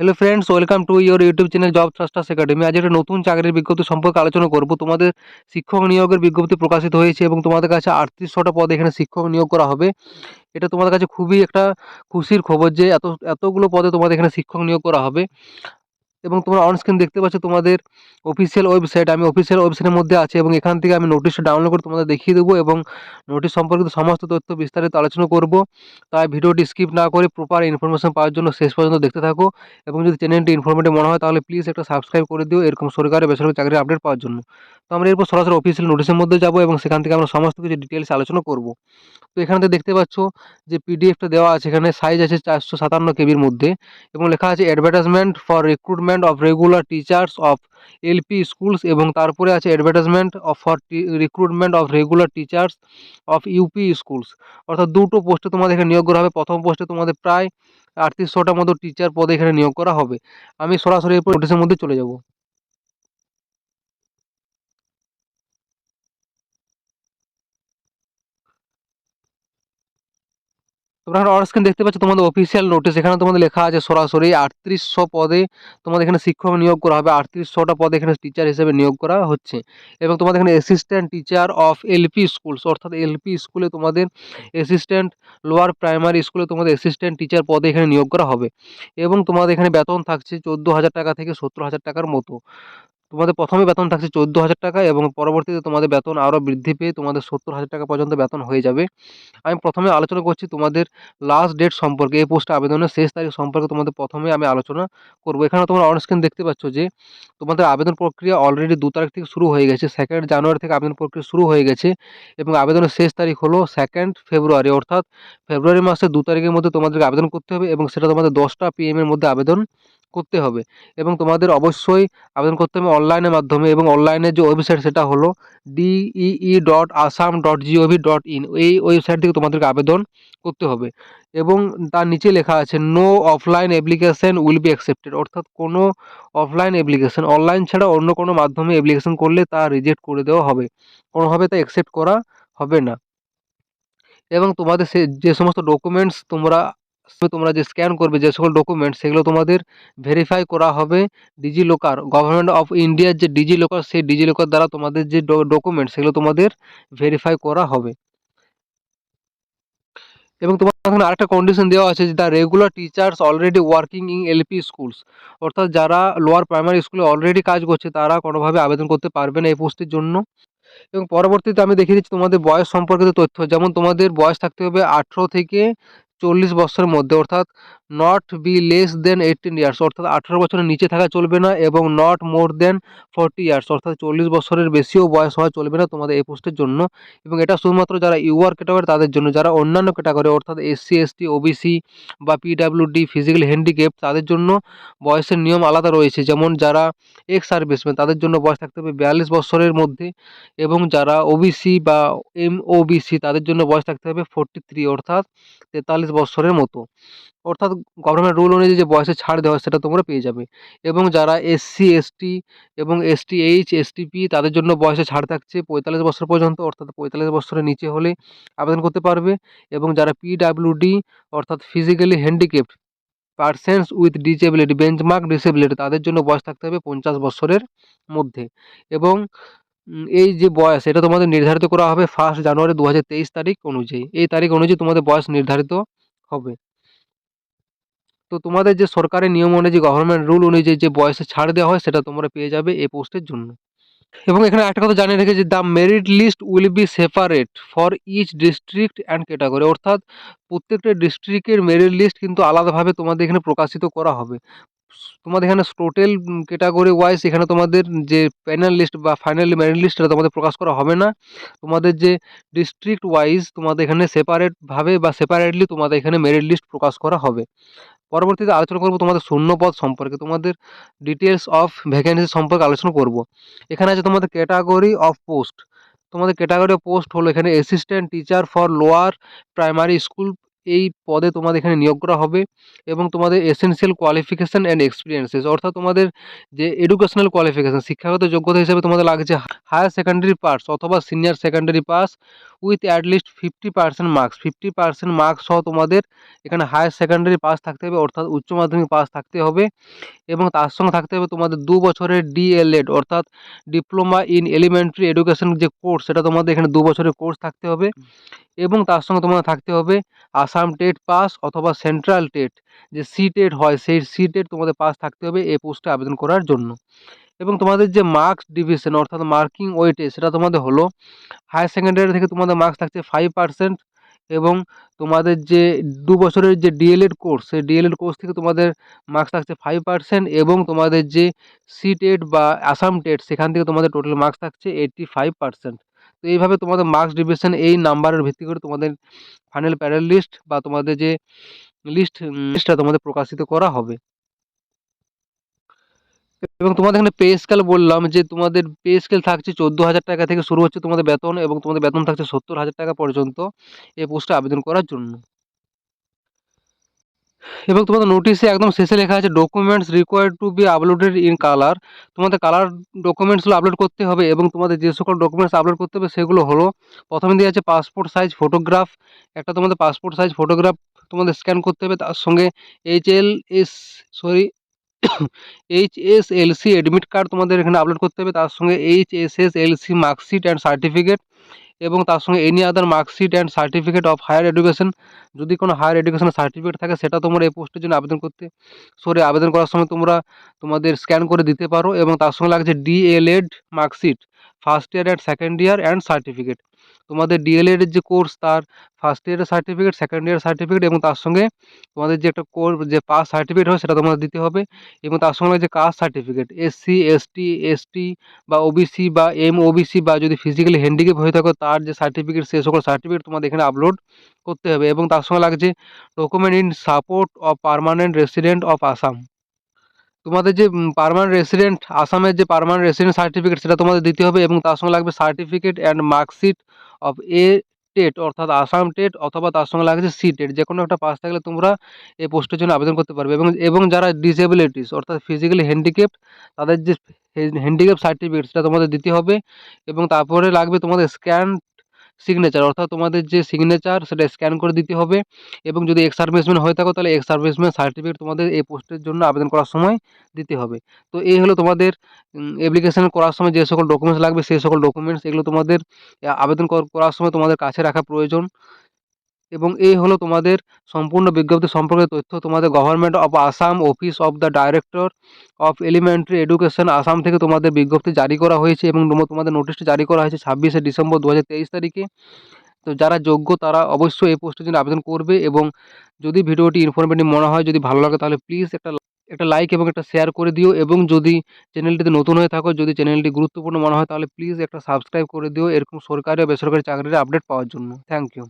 Hello friends welcome to your YouTube channel job thrusters academy আজ একটা নতুন চাকরির বিজ্ঞপ্তি সম্পর্কে আলোচনা করব। তোমাদের শিক্ষক নিয়োগের বিজ্ঞপ্তি প্রকাশিত হয়েছে এবং তোমাদের কাছে আটত্রিশশোটা পদে এখানে শিক্ষক নিয়োগ করা হবে। এটা তোমাদের কাছে খুবই একটা খুশির খবর যে এত, এতগুলো পদে তোমাদের এখানে শিক্ষক নিয়োগ করা হবে। এবং তোমরা অন স্ক্রিন দেখতে পাচ্ছ তোমাদের অফিসিয়াল ওয়েবসাইট আমি অফিসিয়াল ওয়েবসাইটের মধ্যে আছে এবং এখান থেকে আমি নোটিশটা ডাউনলোড করে তোমাদের দেখিয়ে দেবো এবং নোটিশ সম্পর্কিত সমস্ত তথ্য বিস্তারিত আলোচনা করব। তাই ভিডিওটি স্কিপ না করে প্রপার ইনফরমেশন পাওয়ার জন্য শেষ পর্যন্ত দেখতে থাকো এবং যদি চ্যানেলটি ইনফরমেটিভ মনে হয় তাহলে প্লিজ একটা সাবস্ক্রাইব করে দিও। এরকম সরকারি বেসরকারি চাকরির আপডেট পাওয়ার জন্য। তো আমরা এরপর সরাসরি অফিসিয়াল নোটিশের মধ্যে যাব এবং সেখান থেকে আমরা সমস্ত কিছু ডিটেলস আলোচনা করব। তো এখানে দেখতে পাচ্ছ যে পিডিএফটা দেওয়া আছে, এখানে সাইজ আছে চারশো সাতান্ন কেবির মধ্যে এবং লেখা আছে advertisement for recruitment of regular teachers of LP schools এবং তারপরে আছে advertisement of for recruitment of regular teachers of UP schools অর্থাৎ দুটো পোস্টে তোমাদের এখানে নিয়োগ করা হবে। প্রথম পোস্টে তোমাদের প্রায় আটত্রিশশোটার মতো টিচার পদে এখানে নিয়োগ করা হবে। আমি সরাসরি এরপর নোটিশের মধ্যে চলে যাব। তোমরা এখানে অনস্ক্রিন দেখতে পাচ্ছ? তোমাদের অফিসিয়াল নোটিশ এখানে তোমাদের লেখা আছে সরাসরি আটত্রিশশো পদে তোমাদের এখানে শিক্ষক নিয়োগ করা হবে। আটত্রিশশোটা পদে এখানে টিচার হিসেবে নিয়োগ করা হচ্ছে। এবং তোমাদের এখানে assistant teacher of LP schools অর্থাৎ এলপি স্কুলে তোমাদের অ্যাসিস্ট্যান্ট লোয়ার প্রাইমারি স্কুলে তোমাদের অ্যাসিস্ট্যান্ট টিচার পদে এখানে নিয়োগ করা হবে। এবং তোমাদের এখানে বেতন থাকছে চোদ্দ হাজার টাকা থেকে সত্তর হাজার টাকার মতো। তোমাদের প্রথমে বেতন থাকছে চোদ্দ হাজার টাকা এবং পরবর্তীতে তোমাদের বেতন আরও বৃদ্ধি পেয়ে তোমাদের সত্তর হাজার টাকা পর্যন্ত বেতন হয়ে যাবে। আমি প্রথমে আলোচনা করছি তোমাদের লাস্ট ডেট সম্পর্কে। এই পোস্টে আবেদনের শেষ তারিখ সম্পর্কে তোমাদের প্রথমে আমি আলোচনা করব। এখানে তোমরা অনস্ক্রিন দেখতে পাচ্ছ যে, তোমাদের আবেদন প্রক্রিয়া অলরেডি দু তারিখ থেকে শুরু হয়ে গেছে। সেকেন্ড জানুয়ারি থেকে আবেদন প্রক্রিয়া শুরু হয়ে গেছে এবং আবেদনের শেষ তারিখ হলো সেকেন্ড ফেব্রুয়ারি অর্থাৎ ফেব্রুয়ারি মাসের দু তারিখের মধ্যে তোমাদেরকে আবেদন করতে হবে এবং সেটা তোমাদের দশটা পিএমের মধ্যে আবেদন করতে হবে। এবং তোমাদের অবশ্যই আবেদন করতে হবে অনলাইনের মাধ্যমে এবং অনলাইনের যে ওয়েবসাইট সেটা হলো DEE dot Assam dot gov dot in এই ওয়েবসাইট থেকে তোমাদেরকে আবেদন করতে হবে। এবং তার নিচে লেখা আছে no offline application will be accepted অর্থাৎ কোনো অফলাইন অ্যাপ্লিকেশন অনলাইন ছাড়া অন্য কোনো মাধ্যমে অ্যাপ্লিকেশন করলে তা রিজেক্ট করে দেওয়া হবে। কোনোভাবে তা অ্যাকসেপ্ট করা হবে না। এবং তোমাদের সে, যে সমস্ত ডকুমেন্টস তোমরা তোমরা যে স্ক্যান করবে যে সকল ডকুমেন্ট সেগুলো তোমাদের ভেরিফাই করা হবে ডিজি লোকার গভর্নমেন্ট অফ ইন্ডিয়ার যে ডিজি লোকার সেই ডিজি লোকার দ্বারা তোমাদের যে ডকুমেন্ট সেগুলো তোমাদের ভেরিফাই করা হবে। এবং তোমার এখানে আরেকটা কন্ডিশন দেওয়া আছে যে the regular teachers already working in LP schools অর্থাৎ যারা লোয়ার প্রাইমারি স্কুলে অলরেডি কাজ করছে, তারা কোনোভাবে আবেদন করতে পারবে না এই পোস্টের জন্য। এবং পরবর্তীতে আমি দেখিয়ে দিচ্ছি তোমাদের বয়স সম্পর্কিত তথ্য। যেমন তোমাদের বয়স থাকতে হবে আঠেরো থেকে চল্লিশ বছরের মধ্যে অর্থাৎ not be less than eighteen years অর্থাৎ আঠেরো বছরের নিচে থাকা চলবে না এবং not more than forty years অর্থাৎ চল্লিশ বছরের বেশিও বয়স হওয়া চলবে না তোমাদের এই পোস্টের জন্য। এবং এটা শুধুমাত্র যারা ইউআর ক্যাটাগরি তাদের জন্য যারা অন্যান্য ক্যাটাগরি অর্থাৎ এসসি এসটি ওবিসি বা পিডাব্লিউডি ফিজিক্যাল হ্যান্ডিক্যাপ তাদের জন্য বয়সের নিয়ম আলাদা রয়েছে। যেমন যারা এক্স সার্ভিসম্যান তাদের জন্য বয়স থাকতে হবে বিয়াল্লিশ বছরের মধ্যে এবং যারা ওবিসি বা এম ওবিসি তাদের জন্য বয়স থাকতে হবে ফোরটি থ্রি অর্থাৎ তেতাল্লিশ বছরের মতো। অর্থাৎ গভর্নমেন্ট রুল অনুযায়ী যে বয়সে ছাড় দেওয়া সেটা তোমরা পেয়ে যাবে। এবং যারা এসসি এসটি এবং এসটি এইচ এসটিপি তাদের জন্য বয়সে ছাড় থাকছে পঁয়তাল্লিশ বছর পর্যন্ত, অর্থাৎ পঁয়তাল্লিশ বছরের নিচে হলে আবেদন করতে পারবে। এবং যারা পিডাব্লিউডি অর্থাৎ physically handicapped persons with disability benchmark disability তাদের জন্য বয়স থাকতে হবে পঞ্চাশ বছরের মধ্যে। এবং এই যে বয়স, এটা তোমাদের নির্ধারিত করা হবে ফার্স্ট জানুয়ারি দু হাজার তেইশ তারিখ অনুযায়ী। এই তারিখ অনুযায়ী তোমাদের বয়স নির্ধারিত হবে। তো তোমাদের যে সরকারের নিয়ম অনুযায়ী গভর্নমেন্ট রুল অনুযায়ী যে বয়সে ছাড় দেওয়া হয়, সেটা তোমরা পেয়ে যাবে এই পোস্টের জন্য। এবং এখানে একটা কথা জানিয়ে রেখেছি the merit list will be separate for each district and category অর্থাৎ প্রত্যেকটা ডিস্ট্রিক্টের মেরিট লিস্ট কিন্তু আলাদাভাবে তোমাদের এখানে প্রকাশিত করা হবে। তোমাদের এখানে টোটাল ক্যাটাগরি ওয়াইজ এখানে তোমাদের যে প্যানেল লিস্ট বা ফাইনাল মেরিট লিস্ট এটা তোমাদের প্রকাশ করা হবে না। তোমাদের যে ডিস্ট্রিক্ট ওয়াইজ তোমাদের এখানে সেপারেটভাবে বা সেপারেটলি তোমাদের এখানে মেরিট লিস্ট প্রকাশ করা হবে। পরবর্তীতে আলোচনা করব তোমাদের শূন্যপদ সম্পর্কে, তোমাদের ডিটেলস অফ ভ্যাকেন্সি সম্পর্কে আলোচনা করব। এখানে আছে তোমাদের ক্যাটাগরি অফ পোস্ট তোমাদের ক্যাটাগরি অফ পোস্ট হলো এখানে assistant teacher for lower primary school এই পদে তোমাদের এখানে নিয়োগ করা হবে এবং তোমাদের এসেনশিয়াল কোয়ালিফিকেশান অ্যান্ড এক্সপিরিয়েন্সেস অর্থাৎ তোমাদের যে এডুকেশনাল কোয়ালিফিকেশান শিক্ষাগত যোগ্যতা হিসেবে তোমাদের লাগছে হায়ার সেকেন্ডারি পাস অথবা senior secondary pass with at least fifty percent marks fifty percent marks সহ তোমাদের এখানে হায়ার সেকেন্ডারি পাস থাকতে হবে, অর্থাৎ উচ্চ মাধ্যমিক পাস থাকতে হবে এবং তার সঙ্গে থাকতে হবে তোমাদের দু বছরের ডিএলএড অর্থাৎ ডিপ্লোমা ইন এলিমেন্টারি এডুকেশন যে কোর্স সেটা তোমাদের এখানে দু বছরের কোর্স থাকতে হবে এবং তার সঙ্গে তোমাদের থাকতে হবে আসাম টেট পাস অথবা সেন্ট্রাল টেট যে সি টেট হয়, সেই সি টেট তোমাদের পাস থাকতে হবে এই পোস্টে আবেদন করার জন্য। এবং তোমাদের যে মার্কস ডিভিশন অর্থাৎ মার্কিং ওয়েটে সেটা তোমাদের হলো হায়ার সেকেন্ডারি থেকে তোমাদের মার্কস থাকছে ফাইভ পার্সেন্ট এবং তোমাদের যে দু বছরের যে ডিএলএড কোর্স সেই ডিএলএড কোর্স থেকে তোমাদের মার্কস থাকছে ফাইভ পার্সেন্ট এবং তোমাদের যে সি টেট বা আসাম টেট সেখান থেকে তোমাদের টোটাল মার্কস থাকছে এইট্টি ফাইভ পার্সেন্ট তো এইভাবে তোমাদের মার্কস ডিভিশন এই নাম্বারের ভিত্তি করে তোমাদের ফাইনাল প্যারেল লিস্ট বা তোমাদের যে লিস্ট লিস্টটা তোমাদের প্রকাশিত করা হবে। এবং তোমাদের এখানে পে স্কেল বললাম যে তোমাদের পে স্কেল থাকছে চোদ্দ হাজার টাকা থেকে শুরু হচ্ছে তোমাদের বেতন এবং তোমাদের বেতন থাকছে সত্তর হাজার টাকা পর্যন্ত এই পোস্টে আবেদন করার জন্য। এবং তোমাদের নোটিশে একদম শেষে লেখা আছে documents required to be uploaded in colour তোমাদের কালার ডকুমেন্টসগুলো আপলোড করতে হবে এবং তোমাদের যে সকল ডকুমেন্টস আপলোড করতে হবে সেগুলো হলো, প্রথমে দিয়ে আছে পাসপোর্ট সাইজ ফটোগ্রাফ একটা তোমাদের পাসপোর্ট সাইজ ফটোগ্রাফ তোমাদের স্ক্যান করতে হবে, তার সঙ্গে H L S sorry H S L C admit card তোমাদের এখানে আপলোড করতে হবে, তার সঙ্গে H S S L C marksheet and certificate এবং তার সঙ্গে any other marksheet and certificate of higher education যদি কোনো হায়ার এডুকেশনের সার্টিফিকেট থাকে, সেটা তোমরা এই পোস্টের জন্য আবেদন করতে সরি আবেদন করার সময় তোমরা তোমাদের স্ক্যান করে দিতে পারো এবং তার সঙ্গে লাগছে DElEd marksheet first year and second year and certificate তোমাদের ডিএলএড এর যে কোর্স তার ফার্স্ট ইয়ারের সার্টিফিকেট সেকেন্ড ইয়ার সার্টিফিকেট এবং তার সঙ্গে তোমাদের যে একটা কোর্স যে পাস সার্টিফিকেট হয় সেটা তোমাদের দিতে হবে এবং তার সঙ্গে যে caste certificate SC ST ST বা ওবিসি বা এম ওবিসি বা যদি ফিজিক্যালি হ্যান্ডিক্যাপ হয়ে থাকো তার যে সার্টিফিকেট সে সকল সার্টিফিকেট তোমাদের এখানে আপলোড করতে হবে এবং তার সঙ্গে লাগছে document in support of permanent resident of Assam তোমাদের যে পারমানেন্ট রেসিডেন্ট আসামের যে পারমানেন্ট রেসিডেন্ট সার্টিফিকেট সেটা তোমাদের দিতে হবে এবং তার সঙ্গে লাগবে certificate and marksheet of A TET অর্থাৎ আসাম টেট অথবা তার সঙ্গে লাগছে সি টেট যে কোনো একটা পাস থাকলে তোমরা এই পোস্টের জন্য আবেদন করতে পারবে এবং এবং যারা ডিসেবিলিটিস অর্থাৎ ফিজিক্যালি হ্যান্ডিক্যাপ তাদের যে হ্যান্ডিক্যাপ সার্টিফিকেট সেটা তোমাদের দিতে হবে এবং তারপরে লাগবে তোমাদের স্ক্যান সিগনেচার অর্থাৎ তোমাদের যে সিগনেচার সেটা স্ক্যান করে দিতে হবে এবং যদি এক্স সার্ভিসম্যান হয়ে থাকো তাহলে এক্স সার্ভিসম্যান সার্টিফিকেট তোমাদের এই পোস্টের জন্য আবেদন করার সময় দিতে হবে। তো এই হলো তোমাদের অ্যাপ্লিকেশন করার সময় যে সকল ডকুমেন্টস লাগবে সেই সকল ডকুমেন্টস এগুলো তোমাদের আবেদন করার সময় তোমাদের কাছে রাখা প্রয়োজন। এবং এই হলো তোমাদের সম্পূর্ণ বিজ্ঞপ্তি সম্পর্কে তথ্য। তোমাদের government of Assam office of the director of elementary education Assam থেকে তোমাদের বিজ্ঞপ্তি জারি করা হয়েছে এবং তোমাদের নোটিশটি জারি করা হয়েছে ছাব্বিশে ডিসেম্বর দু হাজার তেইশ তারিখে। তো যারা যোগ্য তারা অবশ্যই এই পোস্টের জন্য আবেদন করবে এবং যদি ভিডিওটি ইনফরমেটিভ মনে হয়, যদি ভালো লাগে তাহলে প্লিজ একটা একটা লাইক এবং একটা শেয়ার করে দিও এবং যদি চ্যানেলটিতে নতুন হয়ে থাকো, যদি চ্যানেলটি গুরুত্বপূর্ণ মনে হয় তাহলে প্লিজ একটা সাবস্ক্রাইব করে দিও। এরকম সরকারি ও বেসরকারি চাকরির আপডেট পাওয়ার জন্য। Thank you